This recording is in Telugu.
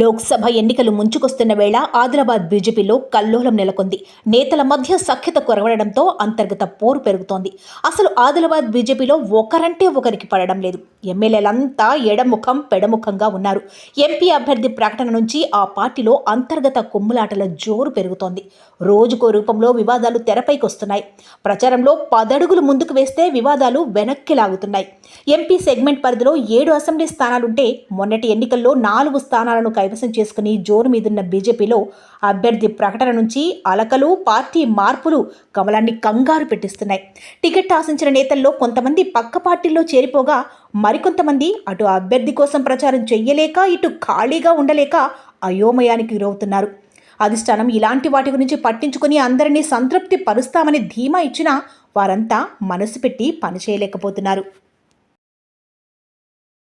లోక్సభ ఎన్నికలు ముంచుకొస్తున్న వేళ ఆదిలాబాద్ బీజేపీలో కల్లోలం నెలకొంది. నేతల మధ్య సఖ్యత కొరవడంతో అంతర్గత పోరు పెరుగుతోంది. అసలు ఆదిలాబాద్ బీజేపీలో ఒకరంటే ఒకరికి పడడం లేదు. ఎమ్మెల్యేలంతా ఎడముఖం పెడముఖంగా ఉన్నారు. ఎంపీ అభ్యర్థి ప్రకటన నుంచి ఆ పార్టీలో అంతర్గత కొమ్ములాటల జోరు పెరుగుతోంది. రోజుకో రూపంలో వివాదాలు తెరపైకి వస్తున్నాయి ప్రచారంలో పదడుగులు ముందుకు వేస్తే వివాదాలు వెనక్కి లాగుతున్నాయి. ఎంపీ సెగ్మెంట్ పరిధిలో ఏడు అసెంబ్లీ స్థానాలుంటే మొన్నటి ఎన్నికల్లో నాలుగు స్థానాలను కైవసం చేసుకుని జోరు మీదున్న బీజేపీలో అభ్యర్థి ప్రకటన నుంచి అలకలు పార్టీ మార్పులు కమలాన్ని కంగారు పెట్టిస్తున్నాయి. టికెట్ ఆశించిన నేతల్లో కొంతమంది పక్క పార్టీల్లో చేరిపోగా మరికొంతమంది అటు అభ్యర్థి కోసం ప్రచారం చెయ్యలేక ఇటు ఖాళీగా ఉండలేక అయోమయానికి గురవుతున్నారు. అధిష్టానం ఇలాంటి వాటి గురించి పట్టించుకుని అందరినీ సంతృప్తి పరుస్తామని ధీమా ఇచ్చినా వారంతా మనసు పెట్టి పనిచేయలేకపోతున్నారు.